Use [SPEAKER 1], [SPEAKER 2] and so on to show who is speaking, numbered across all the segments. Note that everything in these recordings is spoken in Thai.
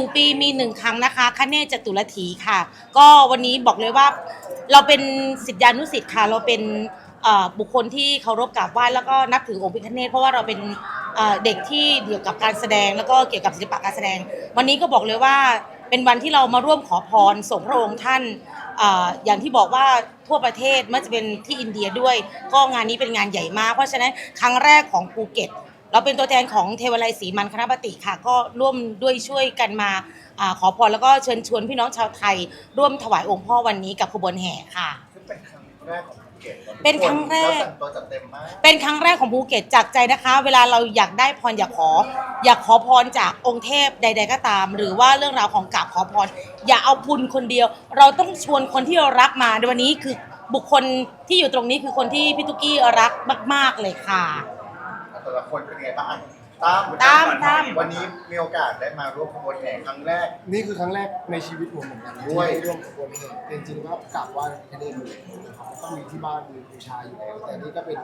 [SPEAKER 1] นึ่งปีมีหนึ่งครั้งนะคะคเนศจตุรถีค่ะ ก็วันนี้บอกเลยว่าเราเป็นสิทธิานุสิทธิ์ค่ะ เราเป็นบุคคลที่เคารพกราบไหว้แล้วก็นับถือองค์พระพิฆเนศเพราะว่าเราเป็นเด็กที่เกี่ยวกับการแสดงแล้วก็เกี่ยวกับศิลปะการแสดง วันนี้ก็บอกเลยว่าเป็นวันที่เรามาร่วมขอพรส่งพระองค์ท่านเอ่ออย่างที่บอกว่าทั่วประเทศไม่ว่าจะเป็นที่อินเดียด้วย ก็งานนี้เป็นงานใหญ่มาก เพราะฉะนั้นครั้งแรกของภูเก็ต เราเป็นตัวแทนของเทวไลยศรีมันคณะปฏิค่ะ ก็ร่วมด้วยช่วยกันมาอาขอพรแล้วก็เชิญชวนพี่น้องชาวไทย ร่วมถวายองค์พ่อวันนี้กับขบวนแห่ค่ะ
[SPEAKER 2] ซึ่งเป็นครั้งแรกของภูเก็ต
[SPEAKER 1] เป็นครั้งแรก
[SPEAKER 2] แล้วแต่งตัวจัดเต็มมาก
[SPEAKER 1] เป็นครั้งแรกของภูเก็ตจากใจนะคะ เวลาเราอยากได้พรอยากขอ อยากขอพรจากองค์เทพใด ๆ ก็ตาม หรือว่าเรื่องราวของกราบขอพร อย่าเอาบุญคนเดียว เราต้องชวนคนที่เรารักมาในวันนี้คือบุคคลที่อยู่ตรงนี้คือคนที่พี่ตุ๊กกี้รักมาก ๆเลยค่ะ
[SPEAKER 2] แต่ละคนเป็นไงบ้างตาม
[SPEAKER 1] ตามตาม
[SPEAKER 2] วันนี้มีโอกาสได้มาร่วมขบวนแห่ครั้งแรก
[SPEAKER 3] นี่คือครั้งแรกในชีวิตผมเหมือนกันนะ
[SPEAKER 2] ด้วย
[SPEAKER 3] ที่ได้ร่วมขบวนแห่จริงๆก็กราบไหว้พระเดชอยู่แล้วนะครับก็มีที่บ้านมีบูชาอยู่แล้วแต่นี่ก็เป็น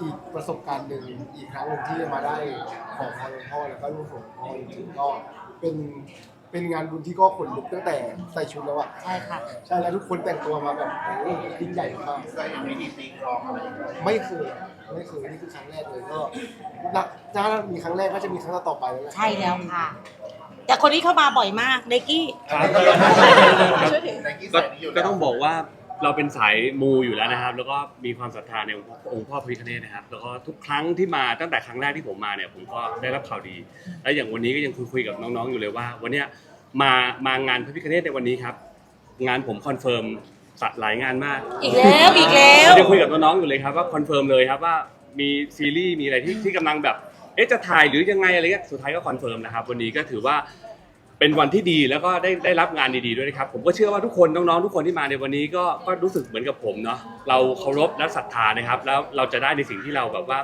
[SPEAKER 3] อีกประสบการณ์หนึ่งอีกครั้งหนึ่งที่มาได้ขอพรหลวงพ่อแล้วก็ร่วมส่งหลวงพ่อจริงๆก็เป็นเป็นงานบุญที่ก็ขนลุกตั้งแต่ใส่ชุดแล้วอะ
[SPEAKER 1] ใช่ค่ะ
[SPEAKER 3] ใช่แล้วทุกคนแต่งตัวมาแบบโอ้โหยิ่งใหญ่มาก
[SPEAKER 2] เคยเห็นวิธีตีกลองอะไรอย่างเงี้ย
[SPEAKER 3] ไม่เคย ไม่เคยนี่คือครั้งแรกเลยก็นักถ้ามีครั้งแรกก็จะมีครั้งต่อๆไปแล้วแหละ
[SPEAKER 1] ใช่แล้วค่ะ แต่คนนี้เข้ามาบ่อยมากเดกกี้
[SPEAKER 2] ในกี้
[SPEAKER 4] ก็
[SPEAKER 2] ใส่นี่อยู่
[SPEAKER 4] ก็ต้องบอกว่าเราเป็นสายมูอยู่แล้วนะครับ แล้วก็มีความศรัทธาในองค์พ่อพระพิฆเนศนะครับ แล้วก็ทุกครั้งที่มาตั้งแต่ครั้งแรกที่ผมมาเนี่ยผมก็ได้รับข่าวดี และอย่างวันนี้ก็ยังคุยคุยกับน้องๆอยู่เลยว่า วันเนี้ยมามางานพระพิฆเนศในวันนี้ครับ งานผมคอนเฟิร์มสั ตว์หลายงานมาก
[SPEAKER 1] อีกแล้วอีกแล้ว
[SPEAKER 4] ยังคุยกับน้องๆอยู่เลยครับว่าคอนเฟิร์มเลยครับว่ามีซีรีส์มีอะไรที่ที่กำลังแบบเอ๊ะจะถ่ายหรือยังไงอะไรเงี้ยสุดท้ายก็คอนเฟิร์มนะครับวันนี้ก็ถือว่าเป็นวันที่ดีแล้วก็ได้ได้รับงานดีๆด้วยนะครับผมก็เชื่อว่าทุกคนน้องๆทุกคนที่มาในวันนี้ก็ก็รู้สึกเหมือนกับผมเนาะเราเคารพและศรัทธานะครับ แล้วเราจะได้ในสิ่งที่เราแบบว่า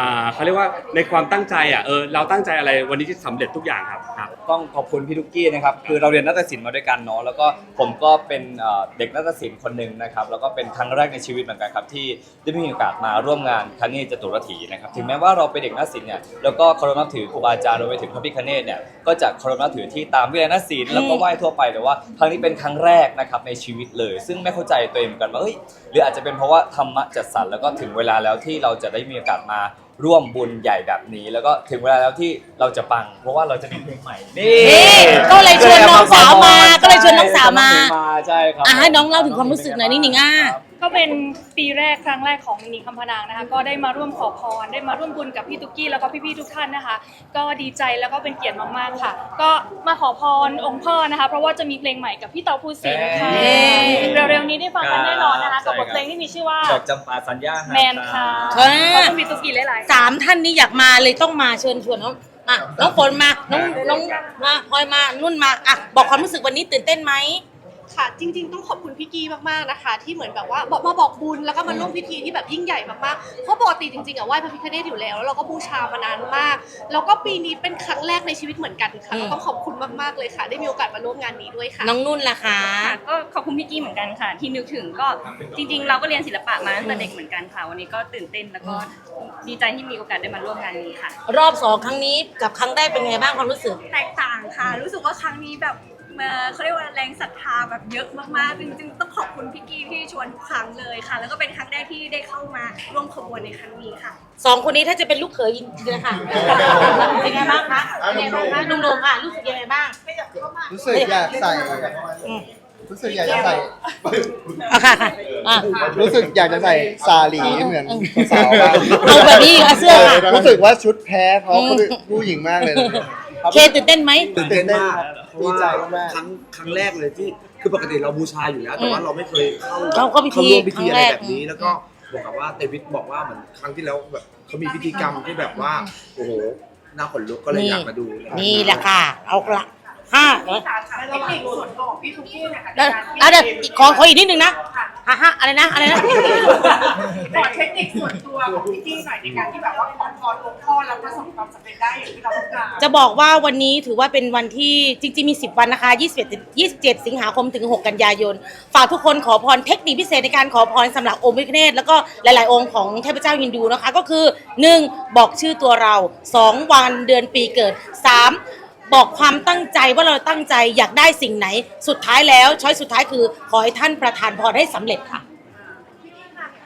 [SPEAKER 4] อ่าเขาเรียกว่าในความตั้งใจอะเออเราตั้งใจอะไรวันนี้จะสำเร็จทุกอย่างครับครับ
[SPEAKER 5] ต้องขอบคุณพี่ทุกกี้นะครับคือเราเรียนนาฏศิลป์มาด้วยกันเนาะแล้วก็ผมก็เป็นเอ่อเด็กนาฏศิลป์คนหนึ่งนะครับแล้วก็เป็นครั้งแรกในชีวิตเหมือนกันครับที่ได้มีโอกาสมาร่วมงานคณีจตุรถีนะครับถึงแม้ว่าเราเป็นเด็กนาฏศิลป์เนี่ยแล้วก็เคารพนับถือครูบาอาจารย์รวมไปถึงพระพิฆเนศเนี่ยก็จะเคารพนับถือที่ตามวิทยานาฏศิลป์แล้วก็ไหว้ทั่วไปแต่ว่าครั้งนี้เป็นครั้งแรกนะครับในชีวิตเลย ซึ่งไม่เข้าใจตัวเองเหมือนกันว่าเอ้ยหรืออาจจะเป็นเพราะว่าธรรมะจัดสรรแล้วก็ถึงเวลาแล้วที่เราจะได้มีโอกาสมา ร่วมบุญใหญ่แบบนี้ แล้วก็ถึงเวลาแล้วที่เราจะปัง เพราะว่าเราจะมีเพลงใหม่นี่
[SPEAKER 1] นี่ก็เลยชวนน้องสาวมาก็เลยชวนน้องสาวมา
[SPEAKER 5] ใช่ครับ
[SPEAKER 1] อะให้น้องเล่าถึงความรู้สึกหน่อยนี่หนิงอะ
[SPEAKER 6] ก็เป็นปีแรกครั้งแรกของนิงคำพนางนะคะ ก็ได้มาร่วมขอพร ได้มาร่วมบุญกับพี่ตุ๊กกี้แล้วก็พี่ๆทุกท่านนะคะ ก็ดีใจแล้วก็เป็นเกียรติมากๆค่ะ ก็มาขอพรองค์พ่อนะคะ เพราะว่าจะมีเพลงใหม่กับพี่เตาภูสินทร์ค่ะ
[SPEAKER 1] เย้
[SPEAKER 6] เร็วๆนี้ได้ฟังกันแน่นอนนะคะกับบทเพลงที่มีชื่อว่า
[SPEAKER 5] ดอกจำปาสัญญา
[SPEAKER 6] แมนค่ะ
[SPEAKER 1] ค่ะ
[SPEAKER 6] ขอบคุณพี่ตุ๊กกี้หลายๆ
[SPEAKER 1] สามท่านนี้อยากมาเลยต้องมาเชิญชวนน้องมาน้องฝนมา น้องน้องมาพลอยมานุ่นมาอะบอกความรู้สึกวันนี้ตื่นเต้นไหม
[SPEAKER 7] ค่ะ จริง ๆ ต้องขอบคุณพี่กี้มากๆนะคะ ที่เหมือนแบบว่าบอกมาบอกบุญแล้วก็มาร่วมพิธีที่แบบยิ่งใหญ่มากๆเพราะปกติจริงๆอะไหว้พระพิฆเนศอยู่แล้วแล้วเราก็บูชามานานมาก แล้วก็ปีนี้เป็นครั้งแรกในชีวิตเหมือนกันค่ะ
[SPEAKER 1] อืม
[SPEAKER 7] ก็ต้องขอบคุณมากๆเลยค่ะ ได้มีโอกาสมาร่วมงานนี้ด้วยค่ะ
[SPEAKER 1] น้องนุ่นล่ะคะ
[SPEAKER 8] ค่ะก็ขอบคุณพี่กี้เหมือนกันค่ะ ที่นึกถึงก็จริง ๆ เราก็เรียนศิลปะมาตั้งแต่เด็กเหมือนกันค่ะ วันนี้ก็ตื่นเต้นแล้วก็ดีใจที่มีโอกาสได้มาร่วมงานนี้ค่ะ
[SPEAKER 1] รอบสองครั้งนี้กับครั้งแรกเป็นไงบ้างความรู้สึก
[SPEAKER 8] แตกต่างค่ะ รู้สึกว่าครั้งนี้แบบ เอ่อเขาเรียกว่าแรงศรัทธาแบบเยอะมากๆจริงๆต้องขอบคุณพี่กี้ที่ชวนทุกครั้งเลยค่ะ แล้วก็เป็นครั้งแรกที่ได้เข้ามาร่วมขบวนในครั้งนี้ค่ะ
[SPEAKER 1] สองคนนี้ถ้าจะเป็นลูกเขยจริงๆนะคะเป็นไงบ้างคะเป็นไงบ้างคะหนุ่มๆค่ะรู้สึกยังไงบ้าง
[SPEAKER 3] รู้สึกอยากใส่
[SPEAKER 1] อืม
[SPEAKER 3] รู้สึกอยากจะใส่
[SPEAKER 1] อะค่ะค่ะอะ
[SPEAKER 3] รู้สึกอยากจะใส่ซาหลีเหมือนสาวๆบ้าง
[SPEAKER 1] เอาแบบนี้เอาเสื้อค่ะ
[SPEAKER 3] รู้สึกว่าชุดแพ้เพราะคนอื่นผู้หญิงมากเลย
[SPEAKER 1] เคตื่นเต้นไหม
[SPEAKER 9] ตื่นเต้นมาก
[SPEAKER 3] ดีใจมาก
[SPEAKER 9] ครั้งครั้งแรกเลยที่คือปกติเราบูชาอยู่แล้ว แต่ว่าเราไม่เคยเข้า
[SPEAKER 1] เข้าเข้าพิธี
[SPEAKER 9] ร่วมพิธีอะไร
[SPEAKER 1] ครั้งแรก
[SPEAKER 9] แบบนี้ แล้วก็บอกกับว่าเตวิทบอกว่าเหมือนครั้งที่แล้วแบบเขามีพิธีกรรมที่แบบว่าโอ้โหน่าขนลุกก็เลยอยากมาดู
[SPEAKER 1] นี่แหละค่ะ เอาละ ห้าเนอะแล้วแล้วเดี๋ยวอีกขอขออีกนิดนึงนะฮ่าฮ่าอะไรนะ อะไรนะ
[SPEAKER 10] ขอเทคนิคส่วนตัวของพี่กี้หน่อยในการที่แบบว่าขอพรหลวงพ่อแล้วประสบความสำเร็จได้อย่างที่เราต้องการ
[SPEAKER 1] จะบอกว่าวันนี้ถือว่าเป็นวันที่จริงๆมี 10 วันนะคะ21 27 สิงหาคมถึง 6 กันยายน ฝากทุกคนขอพรเทคนิคพิเศษในการขอพรสำหรับองค์พระพิฆเนศแล้วก็หลายๆ องค์ของเทพเจ้าฮินดูนะคะ ก็คือ 1. บอกชื่อตัวเรา 2. วันเดือนปีเกิด 3. บอกความตั้งใจว่าเราตั้งใจอยากได้สิ่งไหน สุดท้ายแล้วช้อยสุดท้ายคือ ขอให้ท่านประธานพรให้สำเร็จค่ะ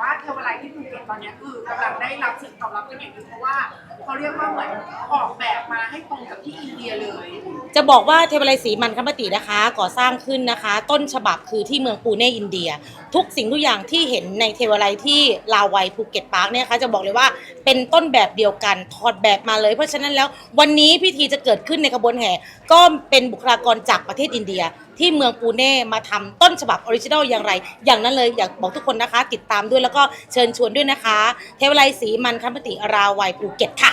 [SPEAKER 10] ว่าเทวไลที่ภูเก็ตตอนเนี้ยคือกำลังได้รับสิ่งตอบรับเป็นอย่างดีเพราะว่า เขาเรียกว่าเหมือนออกแบบมาให้ตรงกับที่อินเดียเลย
[SPEAKER 1] จะบอกว่าเทวไลยศรีมันคมตินะคะ ก่อสร้างขึ้นนะคะ ต้นฉบับคือที่เมืองปูเน่อินเดีย ทุกสิ่งทุกอย่างที่เห็นในเทวไลยที่ลาวัยภูเก็ตพาร์คเนี่ยนะคะจะบอกเลยว่าเป็นต้นแบบเดียวกันถอดแบบมาเลย เพราะฉะนั้นแล้ววันนี้พิธีจะเกิดขึ้นในขบวนแห่ก็เป็นบุคลากรจากประเทศอินเดีย ที่เมืองปูเน่มาทำต้นฉบับออริจินัลอย่างไร อย่างนั้นเลยอยากบอกทุกคนนะคะ ติดตามด้วยแล้วก็เชิญชวนด้วยนะคะ เทวไลยศรีมันคมติราวัยภูเก็ตค่ะ